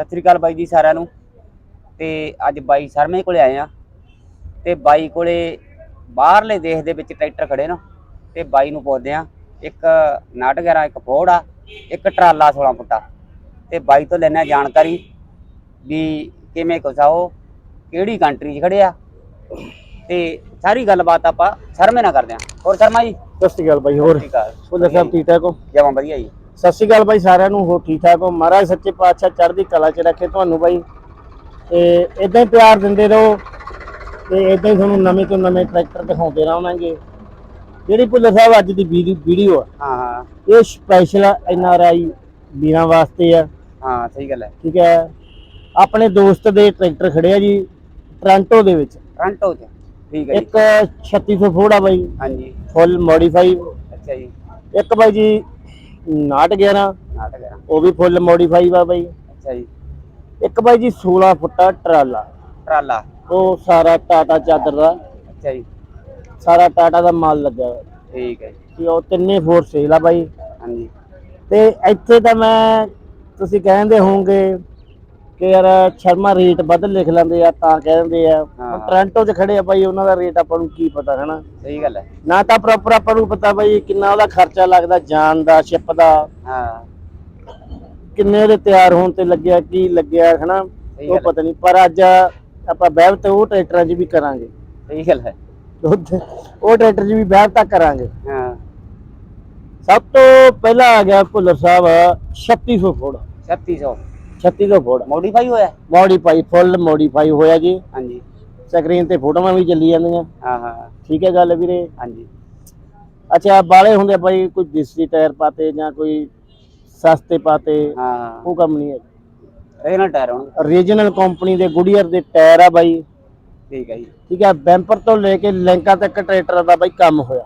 ਸਤਿ ਸ੍ਰੀ ਅਕਾਲ ਬਾਈ ਜੀ ਸਾਰਿਆਂ ਨੂੰ। ਤੇ ਅੱਜ ਬਾਈ ਸ਼ਰਮੇ ਕੋਲੇ ਆਏ ਆ। ਤੇ ਬਾਈ ਕੋਲੇ ਬਾਹਰਲੇ ਦੇਸ਼ ਦੇ ਵਿੱਚ ਟਰੈਕਟਰ ਖੜੇ ਨਾ। ਤੇ ਬਾਈ ਨੂੰ ਪੁੱਛਦੇ ਆ ਇੱਕ ਨਾਟਗਰਾ ਇੱਕ ਫੋੜ ਆ ਇੱਕ ਟਰਾਲਾ 16 ਫੁੱਟਾ। ਤੇ ਬਾਈ ਤੋਂ ਲੈਣਾ ਜਾਣਕਾਰੀ ਵੀ ਕਿਵੇਂ ਉਹ ਕਿਹੜੀ ਕੰਟਰੀ 'ਚ ਖੜੇ ਆ। ਤੇ ਸਾਰੀ ਗੱਲਬਾਤ ਆਪਾਂ ਸ਼ਰਮੇ ਨਾਲ ਕਰਦੇ ਆ। ਹੋਰ ਸ਼ਰਮਾ ਜੀ? ਸਤਿ ਸ਼੍ਰੀ ਅਕਾਲ ਬਾਈ ਹੋਰ? ਠੀਕ ਆ ਭੁੱਲਰ ਸਾਹਿਬ ਠੀਕ ਠਾਕ ਹੋ? ਜਮਾ ਵਧੀਆ ਜੀ। ਸਤਿ ਸ਼੍ਰੀ ਅਕਾਲ ਬਾਈ ਸਾਰਿਆਂ ਨੂੰ ਹੋ ਠੀਕ ਠਾਕ ਹੋ? ਮਹਾਰਾਜ ਸੱਚੇ ਪਾਤਸ਼ਾਹ ਚੜ੍ਹਦੀ ਕਲਾ 'ਚ ਰੱਖੇ ਤੁਹਾਨੂੰ ਬਾਈ। ਤੇ ਇਦਾਂ ਹੀ ਪਿਆਰ ਦਿੰਦੇ ਰਹੋ ਤੇ ਇਦਾਂ ਹੀ ਤੁਹਾਨੂੰ ਨਵੇਂ ਤੋਂ ਨਵੇਂ ਟਰੈਕਟਰ ਦਿਖਾਉਂਦੇ ਰਹਾਂਗੇ। ਜਿਹੜੀ ਭੁੱਲਰ ਸਾਹਿਬ ਅੱਜ ਦੀ ਵੀਡੀ- ਵੀਡੀਓ ਆ ਹਾਂ ਇਹ ਸਪੈਸ਼ਲ ਐਨ ਆਰ ਆਈ ਵੀਰਾਂ ਵਾਸਤੇ ਆ। ਹਾਂ ਸਹੀ ਗੱਲ ਹੈ। ਠੀਕ ਹੈ? ਆਪਣੇ ਦੋਸਤ ਦੇ ਟਰੈਕਟਰ ਖੜੇ ਆ ਜੀ ਟ੍ਰਾਂਟੋ ਦੇ ਵਿੱਚ। ਟ੍ਰਾਂਟੋ 'ਚ। ਠੀਕ ਹੈ ਇੱਕ 3600 ਫੋੜਾ ਬਾਈ। ਹਾਂਜੀ। ਫੁੱਲ ਮੋਡੀਫਾਈ ਅੱਛਾ ਜੀ। ਇੱਕ ਬਾਈ ਜੀ 911 ਨਾਟਗਰਾ ਉਹ ਵੀ ਫੁੱਲ ਮੋਡੀਫਾਈ ਵਾ ਬਾਈ। ਅੱਛਾ ਜੀ। ਇੱਕ ਬਾਈ ਜੀ 16 ਫੁੱਟਾ ਟਰਾਲਾ। ਟਰਾਲਾ। ਉਹ ਸਾਰਾ ਟਾਟਾ ਚਾਦਰ ਦਾ। ਅੱਛਾ ਜੀ। ਸਾਰਾ ਟਾਟਾ ਦਾ ਮਾਲ ਲੱਗਾ ਠੀਕ ਹੈ ਜੀ। ਉਹ ਤਿੰਨੇ ਫੋਰ ਸੇਲ ਆ ਬਾਈ। ਹਾਂਜੀ। ਤੇ ਇੱਥੇ ਤਾਂ ਮੈਂ ਤੁਸੀਂ ਕਹਿੰਦੇ ਹੋਵੋਗੇ ਕਿ ਯਾਰ ਸ਼ਰਮਾ ਰੇਟ ਵੱਧ ਲਿਖ ਲੈਂਦੇ ਆ ਤਾਂ ਕਹਿੰਦੇ ਆ। ਹਾਂ। ਹੁਣ ਟੋਰਾਂਟੋ 'ਚ ਖੜੇ ਆ ਬਾਈ ਉਹਨਾਂ ਦਾ ਰੇਟ ਆਪਾਂ ਨੂੰ ਕੀ ਪਤਾ ਹੈ ਨਾ ਸਹੀ ਗੱਲ ਹੈ। ਨਾ ਤਾਂ ਪ੍ਰੋਪਰ ਆਪਾਂ ਨੂੰ ਪਤਾ ਬਾਈ ਕਿੰਨਾ ਉਹਦਾ ਖਰਚਾ ਲੱਗਦਾ ਜਾਨ ਦਾ ਸ਼ਿਪ ਦਾ। ਹਾਂ। ਕਿੰਨੇ ਉਹਦੇ ਤਿਆਰ ਹੋਣ ਤੇ ਲੱਗਿਆ ਕੀ ਲੱਗਿਆ ਹਨਾ? ਉਹ ਪਤਾ ਨਹੀਂ ਪਰ ਅੱਜ ਆਪਾਂ ਬਹਿਬ ਤੇ ਉਹ ਟਰੈਕਟਰਾਂ 'ਚ ਵੀ ਕਰਾਂਗੇ। ਸਹੀ ਗੱਲ ਹੈ। ਉਹ ਟਰੈਕਟਰ 'ਚ ਵੀ ਬਹਿਬ ਤੱਕ ਕਰਾਂਗੇ। ਹਾਂ। ਸਭ ਤੋਂ ਪਹਿਲਾਂ ਆ ਗਿਆ ਭੁੱਲਰ ਸਾਹਿਬ 3600 ਫੁੱਟ। 3600 3600 ਫੁੱਟ। ਮੋਡੀਫਾਈ ਹੋਇਆ? ਮੋਡੀਫਾਈ ਫੁੱਲ ਮੋਡੀਫਾਈ ਹੋਇਆ ਜੀ। ਹਾਂਜੀ। ਸਕਰੀਨ ਤੇ ਫੋਟੋਆਂ ਵੀ ਚੱਲੀ ਜਾਂਦੀਆਂ। ਹਾਂ ਹਾਂ। ਠੀਕ ਹੈ ਗੱਲ ਵੀਰੇ? ਹਾਂਜੀ। ਅੱਛਾ ਬਾਲੇ ਹੁੰਦੇ ਬਾਈ ਕੋਈ ਦੇਸੀ ਟਾਇਰ ਪਾਤੇ ਜਾਂ ਕੋਈ ਸਸਤੇ ਪਾਤੇ। ਹਾਂ। ਉਹ ਕੰਮ ਨਹੀਂ ਹੈ ਇਹਦੇ ਨਾਲ ਟਾਇਰ ਹੋਣ। ਰੀਜਨਲ ਕੰਪਨੀ ਦੇ ਗੁਡੀਅਰ ਦੇ ਟਾਇਰ ਆ ਬਾਈ। ਠੀਕ ਹੈ ਜੀ। ਠੀਕ ਹੈ ਬੈਂਪਰ ਤੋਂ ਲੈ ਕੇ ਲੈਂਕਾਂ ਤੱਕ ਟਰੈਕਟਰ ਦਾ ਬਾਈ ਕੰਮ ਹੋਇਆ।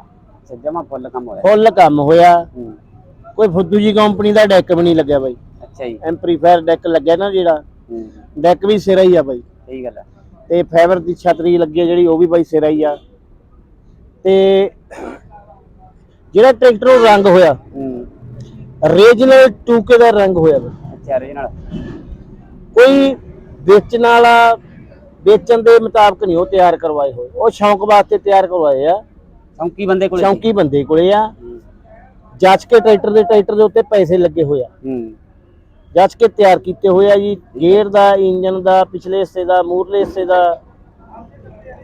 ਜਮਾ ਫੁੱਲ ਕੰਮ ਹੋਇਆ। ਫੁੱਲ ਕੰਮ ਹੋਇਆ। ਕੋਈ ਫੁੱਦੂ ਜੀ ਕੰਪਨੀ ਦਾ ਡੈਕ ਵੀ ਨਹੀਂ ਲੱਗਿਆ ਬਾਈ। ਅੱਛਾ ਜੀ। ਐਂਪਲੀਫਾਇਰ ਡੈਕ ਲੱਗਿਆ ਨਾ ਜਿਹੜਾ ਡੈਕ ਵੀ ਸਿਰਾ ਹੀ ਆ ਬਾਈ। ਸਹੀ ਗੱਲ ਹੈ ਤੇ ਫਾਈਬਰ ਦੀ ਛਤਰੀ ਲੱਗੀ ਆ ਜਿਹੜੀ ਉਹ ਵੀ ਬਾਈ ਸਿਰਾ ਹੀ ਆ। ਤੇ ਜਿਹੜਾ ਟਰੈਕਟਰ ਉਹ ਰੰਗ ਹੋਇਆ। ਰੀਜਨਲ 2K ਦਾ ਰੰਗ ਹੋਇਆ ਅੱਛਾ ਰੇ ਨਾਲ ਕੋਈ ਵੇਚਣ ਵਾਲਾ ਵੇਚਣ ਦੇ ਮੁਤਾਬਕ ਨਹੀਂ ਉਹ ਤਿਆਰ ਕਰਵਾਏ ਹੋਏ। ਉਹ ਸ਼ੌਂਕ ਵਾਸਤੇ ਤਿਆਰ ਕਰਵਾਏ ਆ। ਚੌਂਕੀ ਬੰਦੇ ਕੋਲ ਸ਼ੌਂਕੀ ਬੰਦੇ ਕੋਲੇ ਆ। ਜੱਜ ਕੇ ਟਰੈਕਟਰ ਦੇ ਟਰੈਕਟਰ ਦੇ ਉੱਤੇ ਪੈਸੇ ਲੱਗੇ ਹੋਏ ਆ। ਹੂੰ। ਜੱਜ ਕੇ ਤਿਆਰ ਕੀਤੇ ਹੋਏ ਆ ਜੀ। ਗੇਅਰ ਦਾ ਇੰਜਨ ਦਾ ਪਿਛਲੇ ਹਿੱਸੇ ਦਾ ਮੂਰਲੇ ਹਿੱਸੇ ਦਾ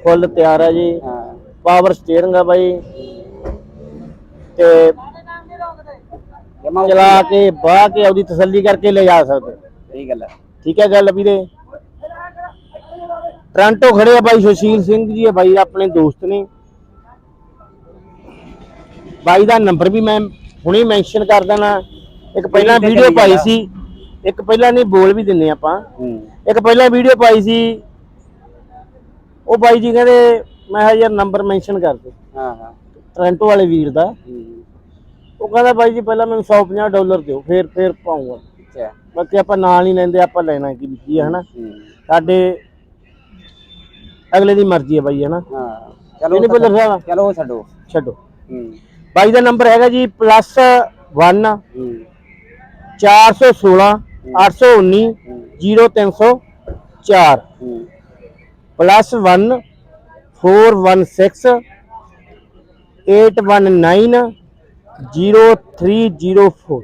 ਫੁੱਲ ਤਿਆਰ ਆ ਜੀ। ਪਾਵਰ ਸਟੀਅਰਿੰਗ ਆ ਬਾਈ। ਤੇ ਜਮਾ ਚਲਾ ਕੇ ਬਾਹ ਕੇ ਆਪਦੀ ਤਸੱਲੀ ਕਰਕੇ ਲੈ ਜਾ ਸਕਦੇ। ਸਹੀ ਗੱਲ ਹੈ ਠੀਕ ਹੈ ਗੱਲ ਵੀਰੇ। ਟ੍ਰਾਂਟੋ ਖੜੇ ਆ ਬਾਈ ਸੁਸ਼ੀਲ ਸਿੰਘ ਜੀ ਆ ਬਾਈ ਆਪਣੇ ਦੋਸਤ ਨੇ। ਬਾਈ ਦਾ ਨੰਬਰ ਵੀ ਮੈਂ ਹੁਣੇ ਮੈਂਸ਼ਨ ਕਰ ਦੇਣਾ। ਇੱਕ ਪਹਿਲਾਂ ਵੀਡੀਓ ਪਾਈ। ਸੀ। ਇੱਕ ਪਹਿਲਾਂ ਨਹੀਂ ਬੋਲ ਵੀ ਦਿੰਨੇ ਆਪਾਂ। ਇੱਕ ਪਹਿਲਾਂ ਵੀਡੀਓ ਪਾਈ ਸੀ। ਉਹ ਬਾਈ ਜੀ ਕਹਿੰਦੇ ਮੈਂ ਕਿਹਾ ਯਾਰ ਨੰਬਰ ਮੈਂਸ਼ਨ ਕਰ ਦੇ। ਹਾਂ ਹਾਂ। ਟ੍ਰਾਂਟੋ ਵਾਲੇ ਵੀਰ ਦਾ। ਉਹ ਕਹਿੰਦਾ ਬਾਈ ਜੀ ਪਹਿਲਾਂ ਮੈਨੂੰ 150 ਡਾਲਰ ਦਿਓ ਫਿਰ ਫਿਰ ਪਾਉਂਗਾ। ਅੱਛਾ। ਬਾਕੀ ਆਪਾਂ ਨਾਲ ਨਹੀਂ ਲੈਂਦੇ ਆਪਾਂ ਲੈਣਾ ਕੀ ਕੀ ਹੈ ਹਨਾ? ਸਾਡੇ ਅਗਲੇ ਦੀ ਮਰਜ਼ੀ ਹੈ ਬਾਈ ਹਨਾ? ਹਾਂ। ਚਲੋ ਨਹੀਂ ਬੋਲਰ ਸਾਹਿਬ ਚਲੋ ਛੱਡੋ। ਛੱਡੋ। ਬਾਈ ਦਾ ਨੰਬਰ ਹੈਗਾ ਜੀ ਪਲੱਸ 1 ਹੂੰ। 416 819 ਹੂੰ 0304 ਹੂੰ ਪਲੱਸ 1 416 819 0304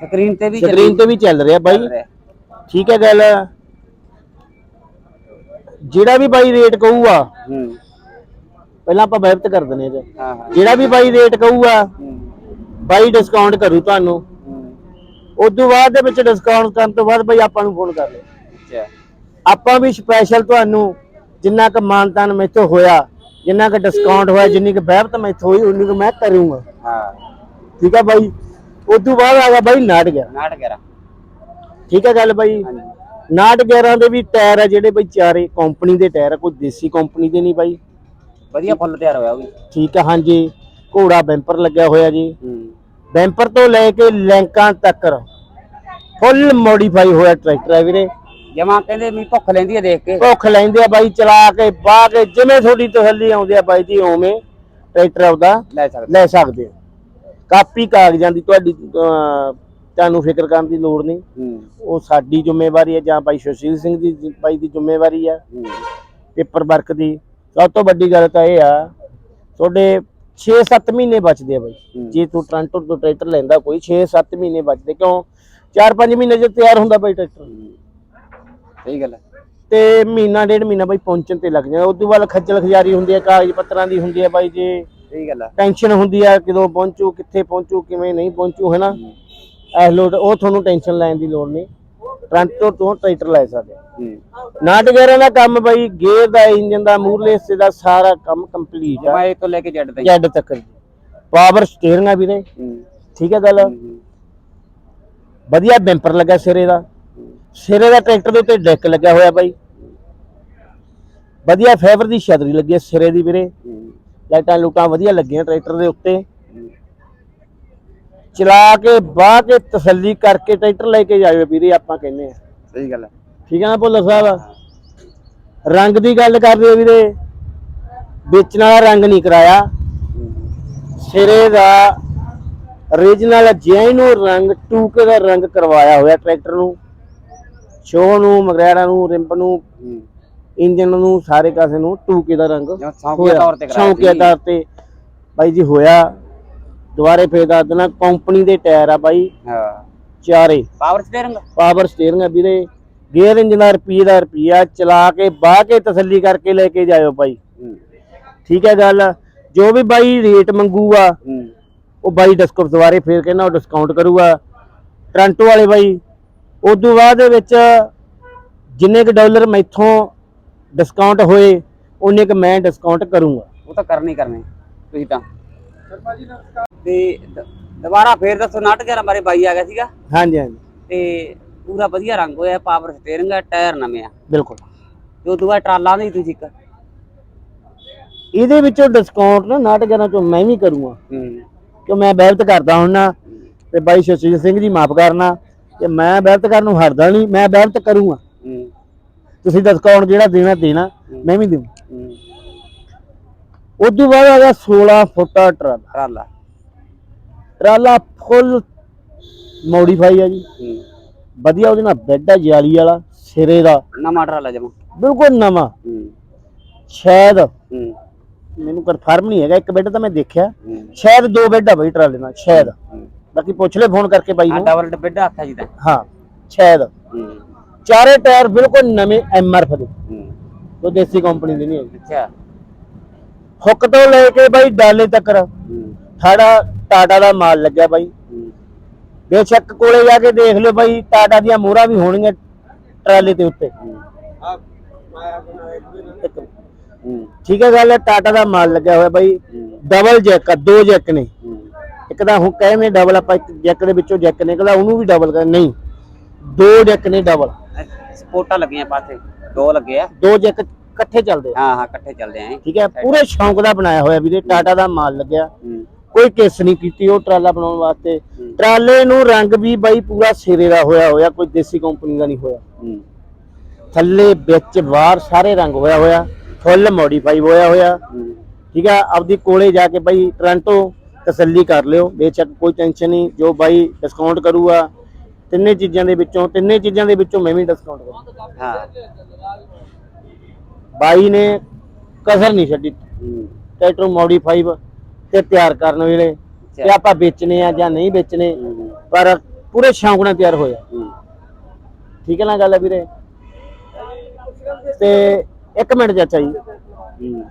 ਸਕਰੀਨ ਤੇ ਵੀ ਸਕਰੀਨ ਤੇ ਵੀ ਚੱਲ ਰਿਹਾ ਬਾਈ। ਠੀਕ ਹੈ ਗੱਲ। ਜਿਹੜਾ ਵੀ ਬਾਈ ਰੇਟ ਕਹੂਗਾ ਹੂੰ। ਪਹਿਲਾਂ ਆਪਾਂ ਵੈਬਤ ਕਰ ਹਾਂ ਜਿਹੜਾ ਵੀ ਬਾਈ ਰੇਟ ਕਹੂਗਾ ਬਾਈ ਡਿਸਕਾਊਂਟ ਕਰੂ ਤੁਹਾਨੂੰ। ਉਸ ਤੋਂ ਬਾਅਦ ਦੇ ਵਿੱਚ ਡਿਸਕਾਊਂਟ ਕਰਨ ਤੋਂ ਬਾਅਦ ਬਾਈ ਆਪਾਂ ਨੂੰ ਫੋਨ ਕਰ ਲਿਓ। ਅੱਛਾ। ਆਪਾਂ ਵੀ ਸਪੈਸ਼ਲ ਤੁਹਾਨੂੰ ਜਿੰਨਾ ਕੁ ਮਾਨਤਾਨ ਮੈਥੋਂ ਹੋਇਆ ਜਿੰਨਾ ਕੁ ਡਿਸਕਾਊਂਟ ਹੋਇਆ ਜਿੰਨੀ ਕੁ ਵਹਿਬਤ ਮੈਥੋਂ ਹੋਈ ਉਨੀ ਕੁ ਮੈਂ ਕਰੂੰਗਾ। ਹਾਂ। ਠੀਕ ਹੈ ਬਾਈ? ਉਸ ਤੋਂ ਬਾਅਦ ਆ ਗਿਆ ਬਾਈ ਨਾਟ ਗਿਆ ਨਾਟ ਠੀਕ ਹੈ ਗੱਲ ਬਾਈ? ਨਾਟ 11 ਦੇ ਵੀ ਟਾਇਰ ਆ ਜਿਹੜੇ ਬਾਈ ਚਾਰੇ ਕੰਪਨੀ ਦੇ ਟਾਇਰ ਆ ਕੋਈ ਦੇਸੀ ਕੰਪਨੀ ਦੇ ਨਹੀਂ ਬਾਈ। ਵਧੀਆ ਫੁੱਲ ਤਿਆਰ ਹੋਇਆ ਉਹ ਵੀ। ਠੀਕ ਹੈ ਹਾਂਜੀ। ਘੋੜਾ ਬੈਂਪਰ ਲੱਗਿਆ ਹੋਇਆ ਜੀ। ਹੂੰ। ਬੈਂਪਰ ਤੋਂ ਲੈ ਕੇ ਲੈਂਕਾਂ ਤੱਕ ਫੁੱਲ ਮੋਡੀਫਾਈ ਹੋਇਆ ਟਰੈਕਟਰ ਹੈ ਵੀਰੇ। ਜਮਾ ਕਹਿੰਦੇ ਵੀ ਭੁੱਖ ਲੈਂਦੀ ਹੈ ਦੇਖ ਕੇ। ਭੁੱਖ ਲੈਂਦੇ ਆ ਬਾਈ ਚਲਾ ਕੇ ਬਾਹ ਕੇ ਜਿਵੇਂ ਤੁਹਾਡੀ ਤਸੱਲੀ ਆਉਂਦੀ ਆ ਬਾਈ ਜੀ ਉਵੇਂ ਟਰੈਕਟਰ ਆਪਦਾ ਲੈ ਸਕਦੇ। ਲੈ ਸਕਦੇ ਹੋ ਕਾਪੀ ਕਾਗਜ਼ਾਂ ਦੀ ਤੁਹਾਡੀ ਤੁਹਾਨੂੰ ਫਿਕਰ ਕਰਨ ਦੀ ਲੋੜ ਨਹੀਂ। ਉਹ ਸਾਡੀ ਜ਼ਿੰਮੇਵਾਰੀ ਹੈ ਜਾਂ ਭਾਈ ਸੁਸ਼ੀਲ ਸਿੰਘ ਦੀ ਬਾਈ ਦੀ ਜ਼ਿੰਮੇਵਾਰੀ ਹੂੰ। ਪੇਪਰ ਵਰਕ ਦੀ। ਸਭ ਤੋਂ ਵੱਡੀ ਗੱਲ ਤਾਂ ਇਹ ਆ ਤੁਹਾਡੇ 6-7 ਮਹੀਨੇ ਬਚਦੇ ਆ ਬਾਈ। ਜੇ ਤੂੰ ਟ੍ਰਾਂਟੋ ਤੋਂ ਟਰੈਕਟਰ ਲੈਂਦਾ ਕੋਈ 6-7 ਮਹੀਨੇ ਬਚਦੇ। ਕਿਉਂ? 4-5 ਮਹੀਨੇ ਚ ਤਿਆਰ ਹੁੰਦਾ ਬਾਈ ਟਰੈਕਟਰ। ਹੂੰ। ਸਹੀ ਗੱਲ ਹੈ। ਤੇ ਮਹੀਨਾ ਡੇਢ ਮਹੀਨਾ ਬਾਈ ਪਹੁੰਚਣ ਤੇ ਲੱਗ ਜਾਂਦਾ। ਉਸ ਤੋਂ ਬਾਅਦ ਖੱਜਲ ਖਜਾਰੀ ਹੁੰਦੀ ਹੈ ਕਾਗਜ਼ ਪੱਤਰਾਂ ਦੀ ਹੁੰਦੀ ਹੈ ਬਾਈ ਜੇ। ਸਹੀ ਗੱਲ ਹੈ। ਟੈਨਸ਼ਨ ਹੁੰਦੀ ਆ ਕਦੋਂ ਪਹੁੰਚੂ ਕਿੱਥੇ ਪਹੁੰਚੂ ਕਿਵੇਂ ਨਹੀਂ ਪਹੁੰਚੂ ਹੈ ਨਾ? ਹੂੰ। ਐਸ ਲੋਡ ਉਹ ਤੁਹਾਨੂੰ ਟੈਨਸ਼ਨ ਲੈਣ ਦੀ ਲੋੜ ਨਹੀਂ। ਟ੍ਰਾਂਟੋ ਤੋਂ ਟਰੈਕਟਰ ਲੈ ਸਕਦੇ। ਹੂੰ। ਨਾਟ ਗੇਅਰਾਂ ਦਾ ਕੰਮ ਬਾਈ ਗੇਅਰ ਦਾ ਇੰਜਨ ਦਾ ਮੂਰਲੇ ਹਿੱਸੇ ਦਾ ਸਾਰਾ ਕੰਮ ਕੰਪਲੀਟ ਮੈਂ ਇਹ ਤੋਂ ਲੈ ਕੇ ਜੱਟ ਤਾਈਂ ਜੈਡ ਤੱਕ ਪਾਵਰ ਸਟੀਅਰਿੰਗ ਆ ਵੀਰੇ। ਹੂੰ। ਠੀਕ ਹੈ ਗੱਲ? ਹੂੰ। ਵਧੀਆ ਬੈਂਪਰ ਲੱਗਾ ਸਿਰੇ ਦਾ ਸਿਰੇ ਦਾ ਟਰੈਕਟਰ ਦੇ ਉੱਤੇ ਡੈਕ ਲੱਗਿਆ ਹੋਇਆ ਬਾਈ ਵਧੀਆ ਫਾਈਬਰ ਦੀ ਛਤਰੀ ਲੱਗੀ ਹੈ ਸਿਰੇ ਦੀ ਵੀਰੇ। ਲਾਈਟਾਂ ਲੂਟਾਂ ਵਧੀਆ ਲੱਗੀਆਂ ਟਰੈਕਟਰ ਦੇ ਉੱਤੇ। ਚਲਾ ਕੇ ਬਾਹ ਕੇ ਤਸੱਲੀ ਕਰਕੇ ਟਰੈਕਟਰ ਲੈ ਕੇ ਜਾਇਓ ਵੀਰੇ ਆਪਾਂ ਕਹਿੰਦੇ ਆ ਸਹੀ ਗੱਲ ਹੈ ਠੀਕ ਹੈ ਨਾ ਭੁੱਲਰ ਸਾਹਿਬ ਰੰਗ ਦੀ ਗੱਲ ਕਰਦੇ ਵੀਰੇ ਵੇਚਣ ਵਾਲਾ ਰੰਗ ਨਹੀਂ ਕਰਾਇਆ। ਸਿਰੇ ਦਾ origignal ਜੈਨੂ ਰੰਗ ਟੂਕੇ ਦਾ ਰੰਗ ਕਰਵਾਇਆ ਹੋਇਆ ਟਰੈਕਟਰ ਨੂੰ। ਸ਼ੋ ਨੂੰ ਮਗਰੈੜਾ ਨੂੰ ਰਿੰਪ ਨੂੰ। ਇੰਜਨ ਨੂੰ ਸਾਰੇ ਕਾਸੇ ਨੂੰ ਟੂਕੇ ਦਾ ਰੰਗ ਸੌਂਕੀਆ ਤੌਰ ਤੇ ਕਰਾਇਆ ਸ਼ੌਂਕੀਆ। ਤੌਰ ਤੇ ਬਾਈ ਜੀ ਹੋਇਆ। ਦੁਬਾਰੇ ਫੇਰ ਦੱਸ ਦੇਣਾ ਕੰਪਨੀ ਦੇ ਟਾਇਰ ਆ ਬਾਈ। ਹਾਂ। ਚਾਰੇ। ਪਾਵਰ ਸਟੀਅਰਿੰਗ ਪਾਵਰ ਸਟੀਅਰਿੰਗ ਆ ਵੀਰੇ। ਗੇਅਰ ਇੰਜਨ ਦਾ ਰੁਪਈਏ ਦਾ ਰੁਪਈਆ ਚਲਾ ਕੇ ਬਾਹ ਕੇ ਤਸੱਲੀ ਕਰਕੇ ਲੈ ਕੇ ਜਾਇਓ ਬਾਈ। ਠੀਕ ਹੈ ਗੱਲ। ਜੋ ਵੀ ਬਾਈ ਰੇਟ ਮੰਗੂਗਾ ਉਹ ਬਾਈ ਡਿਸਕਾਊਂਟ ਦੁਬਾਰੇ ਫੇਰ ਕਹਿੰਦਾ ਉਹ ਡਿਸਕਾਊਂਟ ਕਰੂਗਾ। ਟ੍ਰਾਂਟੋ ਵਾਲੇ ਬਾਈ ਉਦੋਂ ਬਾਅਦ ਦੇ ਵਿੱਚ ਜਿੰਨੇ ਕੁ ਡਾਲਰ ਮੈਥੋਂ ਡਿਸਕਾਊਂਟ ਹੋਏ ਉਹਨੇ ਕੁ ਮੈਂ ਡਿਸਕਾਊਂਟ ਕਰੂੰਗਾ। ਉਹ ਤਾਂ ਕਰਨੀ ਕਰਨੇ ਤੁਸੀਂ ਤਾਂ। ਤੇ ਦ- ਦੁਬਾਰਾ ਫੇਰ ਦੱਸੋ ਨਾਟਕ ਗਿਆਰਾਂ ਬਾਰੇ ਬਾਈ ਆ ਗਿਆ ਸੀਗਾ? ਹਾਂਜੀ ਹਾਂਜੀ। ਤੇ ਪੂਰਾ ਵਧੀਆ ਰੰਗ ਹੋਇਆ ਪਾਵਰ ਸਟੀਅਰਿੰਗ ਆ ਟਾਇਰ ਨਵੇਂ ਆ। ਬਿਲਕੁਲ। ਤੇ ਉਦੋਂ ਬਾਅਦ ਟਰਾਲਾ ਨਹੀਂ ਤੁਸੀਂ ਇੱਕ। ਇਹਦੇ ਵਿੱਚੋਂ ਡਿਸਕਾਊਂਟ ਨਾ ਨਾਟਕਾਂ ਚੋਂ ਮੈਂ ਵੀ ਕਰੂੰਗਾ। ਹੂੰ। ਕਿ ਮੈਂ ਬਿਹਲਤ ਕਰਦਾ ਹੁੰਨਾ ਤੇ ਬਾਈ ਸ਼ਸ਼ੀਲ ਸਿੰਘ ਜੀ ਮਾਫ ਕਰਨਾ ਕਿ ਮੈਂ ਬਿਹਲਤ ਕਰਨ ਨੂੰ ਹਟਦਾ ਨਹੀਂ ਮੈਂ ਬਿਹਲਤ ਕਰੂੰਗਾ। ਹੂੰ। ਤੁਸੀਂ ਡਿਸਕਾਊਂਟ ਜਿਹੜਾ ਦੇਣਾ ਦੇਣਾ ਮੈਂ ਵੀ ਦੇਵਾਂ ਹੂੰ। ਉਦੋਂ ਬਾਅਦ ਆ ਗਿਆ 16 ਫੁੱਟਾ ਟਰਾਲਾ। ਟਰਾਲਾ ਫੁੱਲ ਮੋਡੀਫਾਈ ਆ ਜੀ। ਹੂੰ। ਵਧੀਆ ਉਹਦੇ ਨਾਲ ਬੈੱਡ ਆ ਜਾਲੀ ਵਾਲਾ ਸਿਰੇ ਦਾ। ਨਵਾਂ ਟਰਾਲਾ ਜਮਾ। ਬਿਲਕੁਲ ਨਵਾਂ। ਹੂੰ। ਸ਼ਾਇਦ ਹੂੰ। ਮੈਨੂੰ ਕਨਫਰਮ ਨਹੀਂ ਹੈਗਾ ਇੱਕ ਬੈੱਡ ਤਾਂ ਮੈਂ ਦੇਖਿਆ। ਸ਼ਾਇਦ ਦੋ ਬੈੱਡ ਆ ਬਈ ਟਰਾਲੇ ਨਾਲ ਸ਼ਾਇਦ। ਬਾਕੀ ਪੁੱਛ ਲੈ ਫੋਨ ਕਰਕੇ ਬਾਈ ਆ ਨੂੰ। ਡਬਲ ਡੱਬੇ ਦਾ ਆਖਿਆ ਜੀ ਤਾਂ। ਹਾਂ ਸ਼ਾਇਦ। ਚਾਰੇ ਟਾਇਰ ਬਿਲਕੁਲ ਨਵੇਂ ਐਮਆਰਐਫ ਦੇ। ਉਹ ਦੇਸੀ ਕੰਪਨੀ ਦੇ ਨਹੀਂ ਹੈਗੇ। ਅੱਛਾ। ਹੁੱਕ ਤੋਂ ਲੈ ਕੇ ਬਾਈ ਡਾਲੇ ਤੱਕ। ਸਾਡਾ ਟਾਟਾ ਦਾ ਮਾਲ ਲੱਗਿਆ ਬਾਈ। ਬੇਸ਼ੱਕ ਕੋਲੇ ਜਾ ਕੇ ਦੇਖ ਲਿਓ ਬਾਈ ਟਾਟਾ ਦੀਆਂ ਮੋਹਰਾਂ ਵੀ ਹੋਣਗੀਆਂ ਟਰਾਲੇ ਦੇ ਉੱਤੇ। ਹੂੰ। ਇੱਕ ਹੂੰ ਠੀਕ ਹੈ ਗੱਲ ਹੈ ਟਾਟਾ ਦਾ ਮਾਲ ਲੱਗਿਆ ਹੋਇਆ ਬਾਈ। ਡਬਲ ਜੈਕ ਦੋ ਜੈਕ ਨੇ। ਇੱਕ ਤਾਂ ਹੁਣ ਕਹਿੰਦੇ ਡਬਲ ਆਪਾਂ ਇੱਕ ਜੈਕ ਦੇ ਵਿੱਚੋਂ ਜੈਕ ਨਿਕਲਦਾ ਉਹਨੂੰ ਵੀ ਡਬਲ ਕਰ ਨਹੀਂ। ਦੋ ਜੈਕ ਨੇ ਡਬਲ ਸਪੋਰਟਾਂ ਲੱਗੀਆਂ ਪਾਸੇ ਦੋ ਲੱਗੇ ਆ। ਦੋ ਜੈਕ ਇਕੱਠੇ ਚੱਲਦੇ ਆ। ਹਾਂ ਹਾਂ ਇਕੱਠੇ ਚੱਲਦੇ ਆਂ ਠੀਕ ਹੈ ਪੂਰੇ ਸ਼ੌਂਕ ਦਾ ਬਣਾਇਆ ਹੋਇਆ ਵੀਰੇ ਟਾਟਾ ਦਾ ਮਾਲ ਲੱਗਿਆ। ਕੋਈ ਕਿਸ ਨਹੀਂ ਕੀਤੀ ਉਹ ਟਰਾਲਾ ਬਣਾਉਣ ਵਾਸਤੇ। ਟਰਾਲੇ ਨੂੰ ਰੰਗ ਵੀ ਬਾਈ ਪੂਰਾ ਸਿਰੇ ਦਾ ਹੋਇਆ ਹੋਇਆ ਕੋਈ ਦੇਸੀ ਕੰਪਨੀ ਦਾ ਨਹੀਂ ਹੋਇਆ। ਥੱਲੇ ਵਿੱਚ ਬਾਹਰ ਸਾਰੇ ਰੰਗ ਹੋਇਆ ਹੋਇਆ। ਫੁੱਲ ਮੋਡੀਫਾਈ ਹੋਇਆ ਹੋਇਆ। ਠੀਕ ਹੈ ਆਪਦੀ ਕੋਲੇ ਜਾ ਕੇ ਬਾਈ ਟ੍ਰਾਂਟੋ ਤਸੱਲੀ ਕਰ ਲਿਓ। ਬੇਸ਼ੱਕ ਕੋਈ ਟੈਨਸ਼ਨ ਨਹੀਂ ਜੋ ਬਾਈ ਡਿਸਕਾਊਂਟ ਕਰੂਗਾ ਤਿੰਨੇ ਚੀਜ਼ਾਂ ਦੇ ਵਿੱਚੋਂ ਤਿੰਨੇ ਚੀਜ਼ਾਂ ਦੇ ਵਿੱਚੋਂ ਮੈਂ ਵੀ ਡਿਸਕਾਊਂਟ ਕਰੂੰਗਾ। ਹਾਂ। ਬਾਈ ਨੇ ਕਸਰ ਨਹੀਂ ਛੱਡੀ। ਟਰੈਕਟਰ ਮੋਡੀਫਾਈ ਤੇ ਤਿਆਰ ਕਰਨ ਵੇਲੇ ਤੇ ਆਪਾਂ ਵੇਚਣੇ ਆ ਜਾਂ ਨਹੀਂ ਵੇਚਣੇ ਹੂੰ। ਪਰ ਪੂਰੇ ਸ਼ੌਂਕ ਨਾਲ ਤਿਆਰ ਹੋਇਆ। ਠੀਕ ਹੈ ਨਾ ਗੱਲ ਹੈ ਵੀਰੇ? ਤੇ ਇੱਕ ਮਿੰਟ ਚਾਚਾ ਜੀ।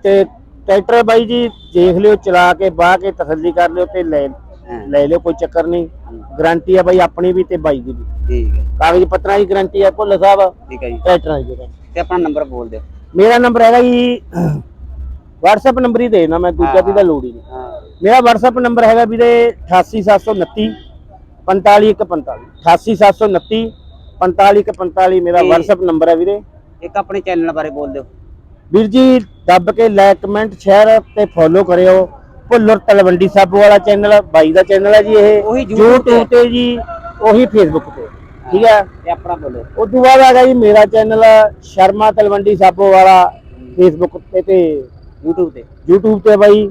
ਤੇ ਟਰੈਕਟਰ ਬਾਈ ਜੀ ਦੇਖ ਲਿਓ ਚਲਾ ਕੇ ਬਾਹ ਕੇ ਤਸੱਲੀ ਕਰ ਲਿਓ ਤੇ ਲੈ ਲੈ ਲਿਓ ਕੋਈ ਚੱਕਰ ਨਹੀਂ। ਗਾਰੰਟੀ ਆ ਬਾਈ ਆਪਣੀ ਵੀ ਤੇ ਬਾਈ ਦੀ ਵੀ। ਠੀਕ ਹੈ। ਕਾਗਜ਼ ਪੱਤਰਾਂ ਦੀ ਗਾਰੰਟੀ ਆ ਭੁੱਲ ਸਾਹਿਬ। ਠੀਕ ਹੈ ਜੀ। ਟਰੈਕਟਰਾਂ ਦੀ। ਤੇ ਆਪਣਾ ਨੰਬਰ ਬੋਲ ਦਿਓ। ਮੇਰਾ ਨੰਬਰ ਹੈਗਾ ਜੀ WhatsApp ਨੰਬਰ ਹੀ ਦੇਣਾ ਮੈਂ ਦੂਜਾ ਦੀ ਤਾਂ ਲੋੜ ਹੀ ਨਹੀਂ। ਮੇਰਾ WhatsApp ਨੰਬਰ ਹੈਗਾ ਵੀਰੇ 88729 45145 88729 45145 ਮੇਰਾ WhatsApp ਨੰਬਰ ਹੈ ਵੀਰੇ। ਇੱਕ ਆਪਣੇ ਚੈਨਲ ਬਾਰੇ ਬੋਲ ਦਿਓ। ਵੀਰ ਜੀ ਦੱਬ ਕੇ ਲਾਈਕ ਕਮੈਂਟ ਸ਼ੇਅਰ ਤੇ ਫੋਲੋ ਕਰਿਓ। ਭੁੱਲਰ ਤਲਵੰਡੀ ਸਾਬੋ ਵਾਲਾ ਚੈਨਲ ਬਾਈ ਦਾ ਚੈਨਲ ਹੈ ਜੀ ਇਹ। ਉਹੀ YouTube ਤੇ। ਜੀ ਉਹੀ Facebook ਤੇ। ਠੀਕ ਹੈ? ਤੇ ਆਪਣਾ ਬੋਲੋ। ਉਸ ਤੋਂ ਬਾਅਦ ਹੈਗਾ ਜੀ ਮੇਰਾ ਚੈਨਲ ਸ਼ਰਮਾ ਤਲਵੰਡੀ ਸਾਬੋ ਵਾਲਾ Facebook ਤੇ ਤੇ। YouTube ਤੇ। YouTube ਤੇ ਬਾਈ।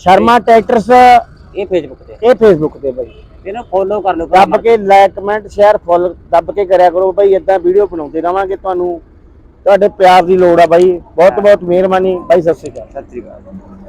ਸ਼ਰਮਾ ਟਰੈਕਟਰਸ। ਇਹ Facebook ਤੇ। ਇਹ Facebook ਤੇ ਬਾਈ। ਇਹਨੂੰ ਫੋਲੋ ਕਰ ਲਓ ਦੱਬ ਕੇ ਲਾਈਕ ਕਮੈਂਟ ਸ਼ੇਅਰ ਫੁੱਲ ਦੱਬ ਕੇ ਕਰਿਆ ਕਰੋ। ਬਾਈ ਇਦਾਂ ਵੀਡੀਓ ਬਣਾਉਂਦੇ ਰਵਾਂਗੇ ਤੁਹਾਨੂੰ। ਤੁਹਾਡੇ ਪਿਆਰ ਦੀ ਲੋੜ ਆ ਬਾਈ। ਬਹੁਤ ਬਹੁਤ ਮਿਹਰਬਾਨੀ। ਬਾਈ ਸਤਿ ਸ਼੍ਰੀ ਅਕਾਲ। ਸਤਿ ਸ਼੍ਰੀ ਅਕਾਲ।